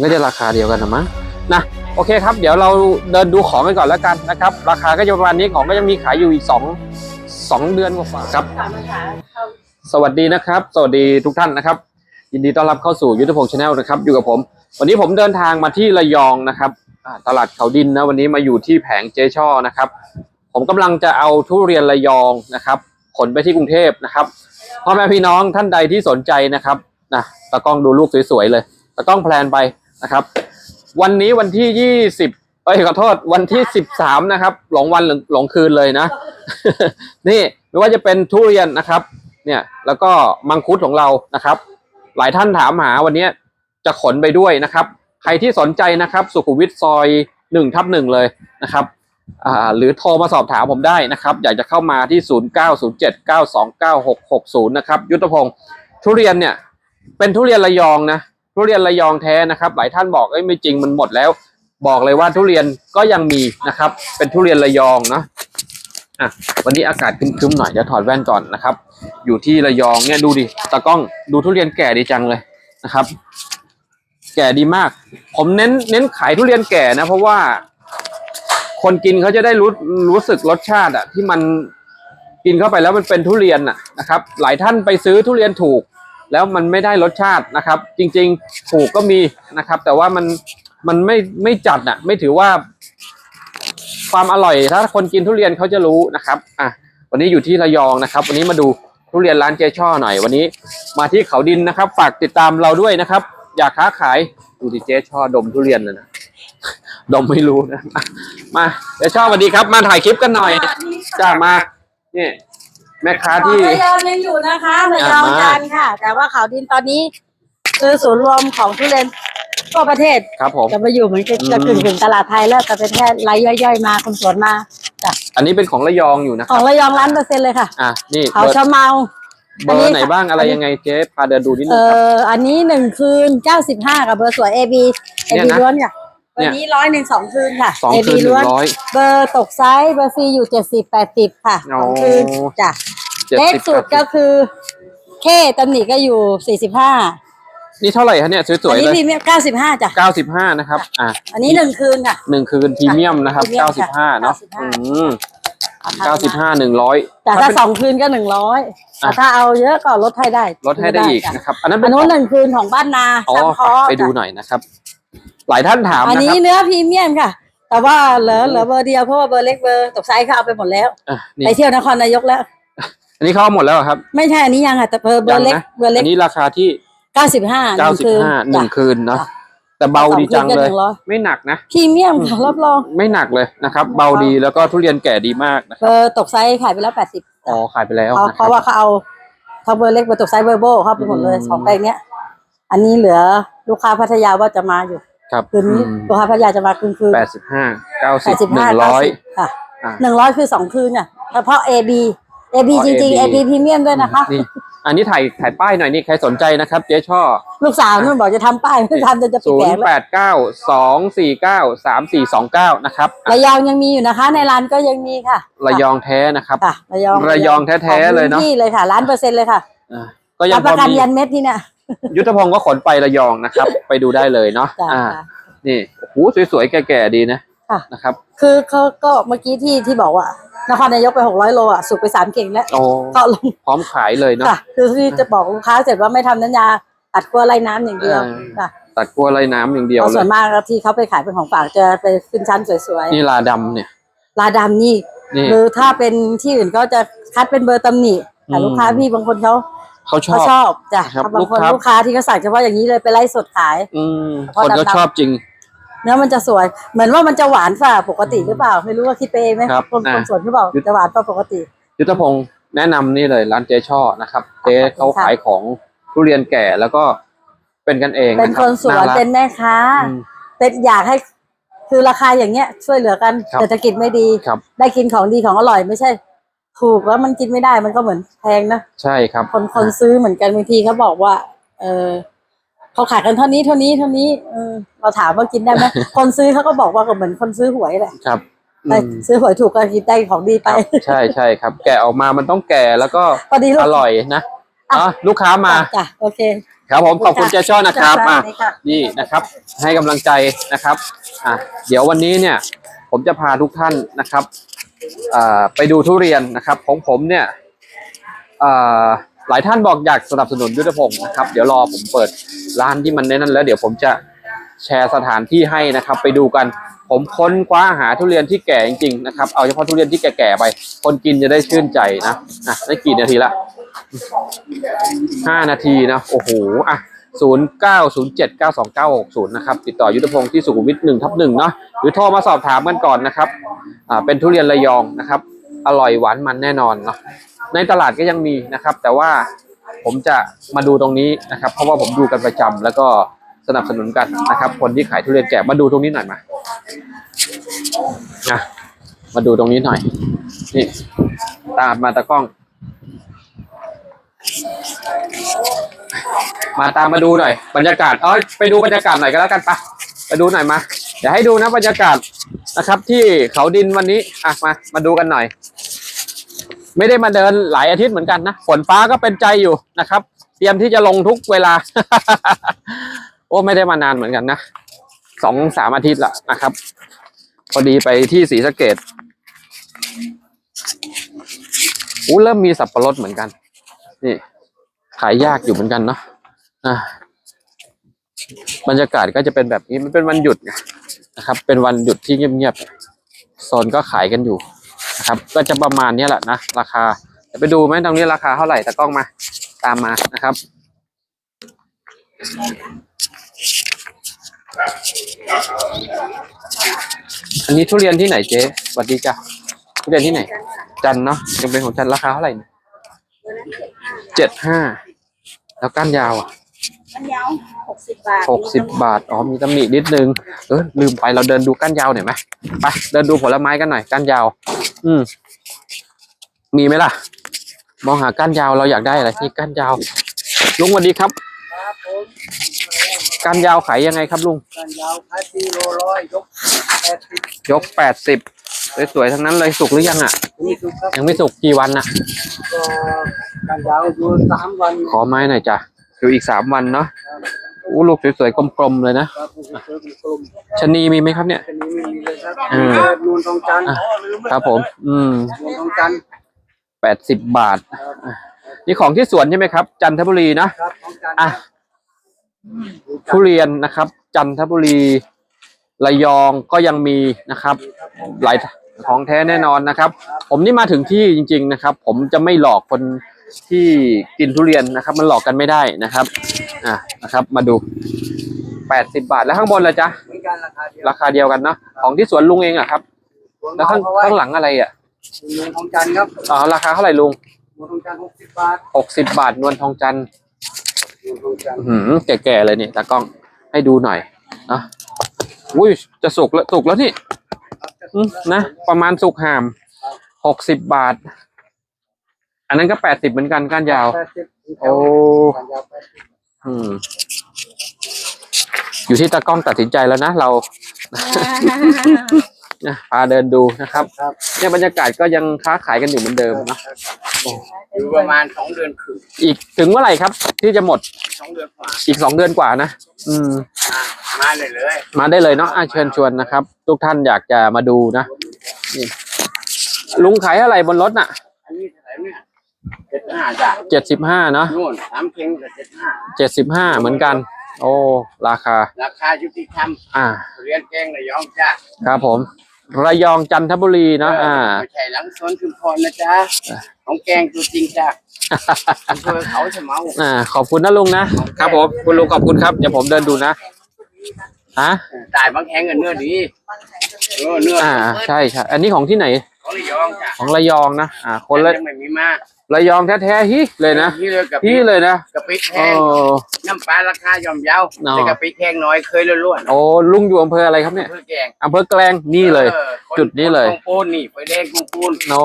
มันก็จะราคาเดียวกันนะมั้งนะโอเคครับ เดี๋ยวเราเดินดูของกันก่อนแล้วกันนะครับ ราคาก็จะประมาณนี้ของก็ยังมีขายอยู่อีกสองสองเดือนกว่าครับ สวัสดีนะครับ สวัสดีทุกท่านนะครับ ยินดีต้อนรับเข้าสู่ยุทธพงศ์ชาแนลนะครับ อยู่กับผม วันนี้ผมเดินทางมาที่ระยองนะครับตลาดเขาดินนะวันนี้มาอยู่ที่แผงเจช่อนะครับ ผมกำลังจะเอาทุเรียนระยองนะครับขนไปที่กรุงเทพนะครับพ่อแม่พี่น้องท่านใดที่สนใจนะครับนะตากล้องดูลูกสวยๆเลยตากล้องแพลนไป นะครับ วันนี้วันที่ยี่สิบเอ้ยขอโทษวันที่สิบสามนะครับ หลงวันหลงหลงคืนเลยนะ นี่ไม่ว่าจะเป็นทุเรียนนะครับ เนี่ยแล้วก็มังคุดของเรานะครับ หลายท่านถามหาวันนี้จะขนไปด้วยนะครับ ใครที่สนใจนะครับ สุขุมวิทซอยหนึ่งทับหนึ่งเลยนะครับหรือโทรมาสอบถามผมได้นะครับ อยากจะเข้ามาที่ศูนย์เก้าศูนย์เจ็ดเก้าสองเก้าหกหกศูนย์นะครับ ยุทธพงศ์ทุเรียนเนี่ย เป็นทุเรียนระยองนะ ทุเรียนระยองแท้นะครับ หลายท่านบอกเอ้ยไม่จริงมันหมดแล้ว บอกเลยว่าทุเรียนก็ยังมีนะครับ เป็นทุเรียนระยองนะอะวันนี้อากาศคึ้มๆหน่อยเดี๋ยวถอดแว่นก่อนนะครับ อยู่ที่ระยองเนี่ยดูดิตากล้องดูทุเรียนแก่ดีจังเลยนะครับ แก่ดีมาก ผมเน้นเน้นขายทุเรียนแก่นะ เพราะว่า คนกินเขาจะได้รู้รู้สึกรสชาติอะที่มันกินเข้าไปแล้วมันเป็นทุเรียนอะนะครับ หลายท่านไปซื้อทุเรียนถูก แล้วมันไม่ได้รสชาตินะครับ จริงๆถูกก็มีนะครับ แต่ว่ามันมันไม่ไม่จัดอะไม่ถือว่า ความอร่อย ถ้าคนกินทุเรียนเขาจะรู้นะครับอะวันนี้อยู่ที่ระยองนะครับ วันนี้มาดูทุเรียนร้านเจช่อหน่อย วันนี้มาที่เขาดินนะครับ ฝากติดตามเราด้วยนะครับ อยากค้าขายดูดิเจช่อดมทุเรียนเลยนะดมไม่รู้นะมาเจช่อสวัสดีครับ มาถ่ายคลิปกันหน่อยจ้ามานี่ แม่ค้าที่ระยองยังอยู่นะคะระยองอะมากันค่ะ แต่ว่าเขาดินตอนนี้ คือศูนย์รวมของทุเรียนทั่วประเทศครับผม จะมาอยู่เหมือนกันอืมจะกึ่งถึงตลาดไทยแล้วแต่เป็นแค่รายย่อยๆมาคนสวนมาจ้ะอันนี้เป็นของระยองอยู่นะคขรัอบงระยองร้านเปอร์เซ็นต์เลยค่ะอะนี่เขาเบอร์ชะเมา เบอร์ไหนบ้างอะไรยังไงเจ๊พาเดินดูนิดนึเอ่งครับ ออันนี้หนึ่งคืนเก้าสิบห้ากับเบอร์สวย AB เนี่ AB ยนะ ล้วนค่ะ เบเนี่อยร์นี้ร้อยหนึ่งสองคืนค่ะ สอง AB คืนหนึ่ล้วงนร้อย เบอร์ตกไซส์เบอร์ฟรีอยู่เจ็ดสิบแปดสิบค่ะสองคืนโอ้ จ้ะเจ็ดเล็กสิบสุดก็คือเคตำหนิก็อยู่สี่สิบห้านี่เท่าไหร่คะเนี่ยสวยอันๆนี้เลยพรีเมียมเก้าสิบห้าจ้ะ เก้าสิบห้านะครับอะอันนี้หนึ่งคืนค่ะ หนึ่งคืนพรีเมียมนะครับพรีเมียเก้ามสิบห้าค่ะเนาะ95 อืมเก้าสิบห้าหนึ่งร้อย แต่ถ้าสองคืนก็หนึ่งร้อยแต่ถ้าเอาเยอะก็ลดให้ได้ลดให้ได้อีกจ้ะนะครับ อันนั้นอัเป็นนนู้นหนึ่งคืนของบ้านนาอ๋อจำเพาะไปดูจ้ะหน่อยนะครับ หลายท่านถามอันนะนี้ครับเนื้อพรีเมียมค่ะ แต่ว่าเหลือเหลือเบอร์เดียวเพราะว่าเบอร์เล็กเบอร์ตกไซส์เขาเอาไปหมดแล้วอะนี่ไปเที่ยวนครนายกแล้ว อันนี้เข้าหมดแล้วเหรอครับ ไม่ใช่อันนี้ยังค่ะแต่เบอร์เบอร์เล็กยังนะ เบอร์เล็อักนนี้ราคาที่เก้าสิบห้าเก้าสิบห้าหนึ่งคืนเนาะจ้ะ แต่เบาดีจังสอคืนก็เลยหนึ่ร้อไม่หนักนะ พรีเมียมค่ะรับรอง ไม่หนักเลยนะครับ เบาดีแล้วก็ทุเรียนแก่ดีมากนะคเบรับอร์ตกไซส์ขายไปแล้วแปดสิบอ๋อขายไปแล้วเขานะคเพรับราะว่าเขาเอาเขาเบอร์เล็กเบอร์ตกไซส์เบอร์โบเข้าไปหมดเลยอืม สองแปลงเนี้ย อันนี้เหลือลูกค้าพัทยาว่าจะมาอยู่ ครับคืนนี้ลูกค้าพัทยาจะมาคืนคืนแปดสิบห้าเก้าแปสิบดสิบหนึ่ห้างร้อย ค่ะอะ หนึ่งร้อยคือสองคืนอะเฉพาะ AB AB อ๋อจริง AB ๆ AB พรีเมียมด้วยนะคะ นี่อันนี้ถ่ายถ่ายป้ายหน่อยนี่ใครสนใจนะครับ เจ๊ช่อ ลูกสาวนู่นบอกจะทำป้ายไม่ทำจะจะปิดศูแผนงย์แล้แปวดเก้าสองสี่เก้าสามสี่สองเก้านะครับอะระยองยังมีอยู่นะคะ ในร้านก็ยังมีค่ะระยองแท้นะครับ ค่ะระยองระยองแท้ๆเลยเนอะของพื้ที่เลยค่ะล้านเปอร์เซ็นต์เลยค่ะอะก็ยัรังบพประอกันมียันเม็ดที่เนี่ย ยุทธพงศ์ก็ขนไประยองนะครับ ไปดูได้เลยเนาะจ้ะอ่า ค่ะ นี่โอ้โหสวยๆ แก่ๆ ดีนะค่ะ นะครับคือเขาก็เมื่อกี้ที่ที่บอกว่านครนายกไปหกร้อยโลอะสุกไปสามเก่งแล้วโอ้ก็ลงพร้อมขายเลยเนาะ ค่ะ คือที่จะบอกลูกค้าเสร็จว่าไม่ทำน้ำยาตัดกลัวไล่น้ำอย่างเดียวอ่าค่ะตัดกลัวไรน้ำอย่างเดียวเพราะเลส่วย นมากแล้วที่เขาไปขายเป็นของฝากจะไปขึ้นชั้นสวยนี่ลาดำเนี่ย ๆลาดำนี่ นี่ หรือถ้าเป็นที่อื่นก็จะคัดเป็นเบอร์ตำหนิแต่อืม ลูกค้าพี่บางคนเขา เขาชอเขาบชอบจ้ะครับบางคนลูกค้า ลูกค้าที่เขาสั่งเฉพาะอย่างนี้เลยไปไล่สดขาย อืมเพราะคนก็ดำๆชอบจริง เนื้อมันจะสวย เหมือนว่ามันจะหวานฝ่าปกติหรือเปล่า ไม่รู้ว่าคิดไปเองไหมครับคนอ่าคนสวนเขาบอกยุทธจะหวานฝ่าปกติ ยุทธพงศ์แนะนำนี่เลยร้านเจ๊ช่อนะครับ เจ๊ขอบคุณค่ะเขาขายของทุเรียนแก่แล้วก็เป็นกันเองเป็นนะคครับนสวนารักเป็นแม่ค้าอืมเป็นอยากให้คือราคาอย่างเงี้ยช่วยเหลือกันครับเศรษฐกิจไม่ดี ครับ ได้กินของดีของอร่อยไม่ใช่ ถูกแล้วมันกินไม่ได้มันก็เหมือนแพงนะใช่ครับ คนคนซื้อเหมือนกันบางทีเขาบอกว่า เออเขาขายกันเท่านี้เท่านี้เท่านี้เออเราถามว่ากินได้ไหม คนซื้อเขาก็บอกว่าก็เหมือนคนซื้อหวยแหละครับอืแต่มซื้อหวยถูกก็กินได้ของดีคไปรับใช่ใช่ครับ แกะออกมามันต้องแก่แล้วก็พอดีลูอกร่อยนะอ๋อลูกค้ามาจ้ะโอเคครับผมขอบคุณเจช่อนะครับจ้อะสวัสดีค่ะนี่นะครับ ให้กำลังใจนะครับอะเดี๋ยววันนี้เนี่ย ผมจะพาทุกท่านนะครับอ่า ไปดูทุเรียนนะครับ ของผมเนี่ยหลายท่านบอกอยากสนับสนุนยุทธพงศ์นะครับ เดี๋ยวรอผมเปิดร้านที่มันในนั้นแล้ว เดี๋ยวผมจะแชร์สถานที่ให้นะครับ ไปดูกันผมค้นคว้าหาทุเรียนที่แก่จริงๆนะครับ เอาเฉพาะทุเรียนที่แก่ๆไป คนกินจะได้ชื่นใจนะอะได้กี่นาทีละห้านาทีนะ โอ้โหอะ ศูนย์เก้าศูนะครับ ติดต่อยุทธพงศ์ที่สุขุมวิทหนึ่งทับหนึ่งเนาะหรือโทรมาสอบถามกันก่อนนะครับอ่าเป็นทุเรียนระยองนะครับ อร่อยหวานมันแน่นอนเนาะในตลาดก็ยังมีนะครับ แต่ว่าผมจะมาดูตรงนี้นะครับ เพราะว่าผมดูกันประจำแล้วก็สนับสนุนกันนะครับ คนที่ขายทุเรียนแก่มาดูตรงนี้หน่อยมานะมาดูตรงนี้หน่อยนี่ตามมาตะกล้อง มาตามมาดูหน่อย บรรยากาศเอ้ยไปดูบรรยากาศหน่อยก็แล้วกันปะไปดูหน่อยมาเดี๋ยวให้ดูนะบรรยากาศนะครับ ที่เขาดินวันนี้อะมามาดูกันหน่อย ไม่ได้มาเดินหลายอาทิตย์เหมือนกันนะฝนฟ้าก็เป็นใจอยู่นะครับ เตรียมที่จะลงทุกเวลา โอ้ไม่ได้มานานเหมือนกันนะสองสามอาทิตย์ละนะครับ พอดีไปที่ศรีสะเกดอู้เริ่มมีสับปะรดเหมือนกัน นี่ขายยากอยู่เหมือนกันเนาะอะบรรยากาศก็จะเป็นแบบนี้มันเป็นวันหยุดนะครับ เป็นวันหยุดที่เงียบๆโซนก็ขายกันอยู่นะครับ ก็จะประมาณนี้แหละนะราคาจะไปดูไหมตรงนี้ราคาเท่าไหร่ตะกล้องมาตามมานะครับอันนี้ทุเรียนที่ไหนเจ๊สวัสดีจ้ะทุเรียนที่ไหน จันเนาะยังเป็นของจันราคาเท่าไหร่ เจ็ดห้าแล้วก้านยาวอะอันยาวหกสิบบาทหกสิบบาท อ๋อมีตำหนินิดนึง เออลืมไปเราเดินดูก้านยาวหน่อยไหมไปเดินดูผลไม้กันหน่อยก้านยาว อืม มีไหมล่ะ มองหาก้านยาวเราอยากได้อะไรนี่ก้านยาว ลุงสวัสดีครับครับผมก้านยาวขายยังไงครับลุงกันยาวขายกิโลร้อยยกแปดสิบยกแปดสิบ สวยๆทั้งนั้นเลยสุกหรือยังอะ นี่ถูกครับยังไม่สุกกี่วันอะ ก็กันยาวอยู่สามวันขอไม้หน่อยจ้ะอยู่อีกสามวันเนาะอู้ลูกสวยๆกลมๆเลยนะครับผมเจอเป็นกลุ่มชะนีมีไหมครับเนี่ยชนี้ไม่มีเลยครับอืม นูนทองจันทร์อะครับผม อืมนูนทองจันทร์แปดสิบบาทครับนี่ของที่สวนใช่ไหมครับ จันทบุรีนะ ครับทองจันทร์อะครับทุเรียนนะครับ จันทบุรีระยองก็ยังมีนะครับ หลาย ของแท้แน่นอนนะครับ ผมนี่มาถึงที่จริง ๆนะครับ ผมจะไม่หลอกคนที่กินทุเรียนนะครับ มันหลอกกันไม่ได้นะครับอะนะครับ มาดูแปดสิบาทแล้วข้างบนละจ๊ะเหมือนกันราคาเดียวราคาเดียวกันเนาะของที่สวนลุงเองอะครับ แล้วข้างเอไว้ข้างหลังอะไรอะนูนทองจันทร์ครับอ๋อราคาเท่าไหร่ลุงนูนทองจันทร์หกสิบบาทหกสิบบาทนวลทองจันทร์นูนทองจันทร์อื้อหือแก่ๆเลยนี่ตากล้องให้ดูหน่อยนะอุ้ยจะสุกแล้วสุกแล้วนี่ครับจะอืม นะ ประมาณสุกห่ามหกสิบบาท อันนั้นก็แปดสิบเหมือนกันก้านยาวแปดสิบโอ้กันยาวแปดสิบอืม อยู่ที่ตากล้องตัดสินใจแล้วนะเรา นะพาเดินดูนะครับครับเนี่ยบรรยากาศก็ยังค้าขายกันอยู่เหมือนเดิมเนาะอยู่ประมาณสองเดือนครึ่งอีกถึงเมื่อไหร่ครับ ที่จะหมดสองเดือนกว่าอีกสองเดือนกว่านะอืมมาเลยเลย มาได้เลยเนาะอะเชิญชวนนะครับ ทุกท่านอยากจะมาดูนะนี่ลุงขายอะไรบนรถน่ะอันนี้เท่าไหร่เนี่ยเจ็ดห้าจ้ะเจ็ดสิบห้าเนาะนู่นสามเข่งกับเจ็ดห้าเจ็ดสิบห้าเหมือนกัน โอ้ ราคา ราคายุติธรรมอ่าเรียนแกงระยองจ้ะครับผม ระยองจันทบุรีเนาะอ่าไม่ใช่หลังสวนชุมพรนะจ๊ะของแกงตัวจริงจ้ะอำเภอเขาจะเมาอ่า ขอบคุณนะลุงนะครับผมคุณลุงขอบคุณครับเดี๋ยวผมเดินดูนะฮะตายบางแห่งกันเนื้อดีเออเนื้ออ่าใช่ใช่อันนี้ของที่ไหน ของระยองจ้ะของระยองนะอ่า คนละยังไม่มีมา ระยองแท้ๆฮิเลยนะที่เลยกับฮิเลยนะกะปิแพโอ้ งน้ำปลาราคาย่อมเยาอ๋อ แต่กะปิแพงน้อยเคยล้วนโอ้ลุงอยู่อำเภออะไรครับเนี่ยๆเพื่อแกงอำเภอแกลงนี่เลย ออคจุดนี้เลยคปูนนี่ไฟแดงของปูนโอ้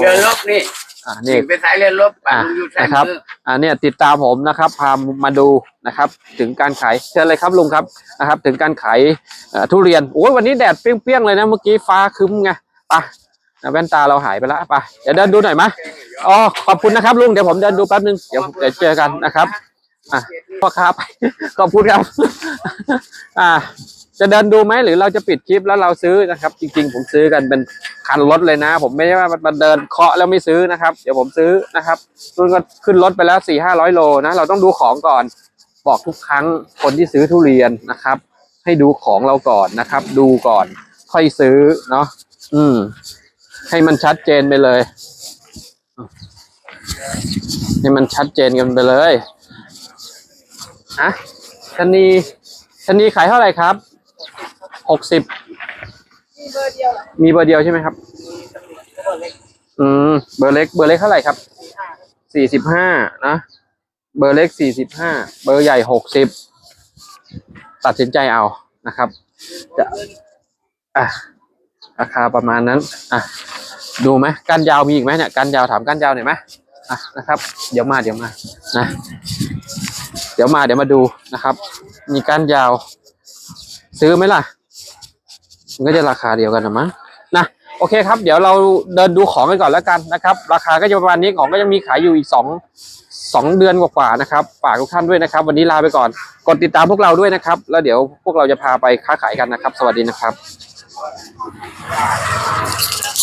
เรือลบนี่อ่านี่ไปสายเรือลบปั่นอะอยู่ใส่นะครับ มืออ่าเนี่ยติดตามผมนะครับพามาดูนะครับ ถึงการขายเชิญเลยครับลุงครับนะครับ ถึงการขายเอ่อทุเรียนโอ้ยวันนี้แดดเปรี้ยงๆเลยนะเมื่อกี้ฟ้าครึ้มไงไปนะ แว่นตาเราหายไปแล้วไปเดี๋ยวเดินดูหน่อยมะอ๋อขอบคุณนะครับลุงเดี๋ยวผมเดินดูแป๊บนึงเดี๋ยวเดี๋ยวเจอกันนะครับอะพ่อค้าไปขอบคุณครับ อ่า จะเดินดูไหมหรือเราจะปิดคลิปแล้วเราซื้อนะครับ จริง ๆ ผมซื้อกันเป็นคันรถเลยนะ ผมไม่ใช่ว่ามาเดินเคาะแล้วไม่ซื้อนะครับ เดี๋ยวผมซื้อนะครับรุ่นก็ขึ้นรถไปแล้วสี่ห้าร้อยโลนะเราต้องดูของก่อนบอกทุกครั้งคนที่ซื้อทุเรียนนะครับ ให้ดูของเราก่อนนะครับ ดูก่อนค่อยซื้อเนาะอืม ให้มันชัดเจนไปเลย ให้มันชัดเจนกันไปเลยอะชนีชนีขายเท่าไหร่ครับหกสิบมีเบอร์เดียวเหรอมีเบอร์เดียวใช่ไหมครับอืมเบอร์เล็กเบอร์เล็กเท่าไหร่ครับสี่สิบห้านะเบอร์เล็กสี่สิบห้าเบอร์ใหญ่หกสิบตัดสินใจเอานะครับจะอะ ราคาประมาณนั้นอะดูไหมก้านยาวมีอีกไหมเนี่ยก้านยาวถามก้านยาวหน่อยไหมอะนะครับ เดี๋ยวมาเดี๋ยวมานะเดี๋ยวมาเดี๋ยวมาดูนะครับ มีก้านยาว ซื้อไหมล่ะมันก็จะราคาเดียวกันนะมั้งนะโอเคครับ เดี๋ยวเราเดินดูของกันก่อนแล้วกันนะครับ ราคาก็จะประมาณนี้ของก็ยังมีขายอยู่อีกสองสองเดือนกว่าๆนะครับฝากทุกท่านด้วยนะครับ วันนี้ลาไปก่อน กดติดตามพวกเราด้วยนะครับ แล้วเดี๋ยวพวกเราจะพาไปค้าขายกันนะครับ สวัสดีนะครับ Thank you.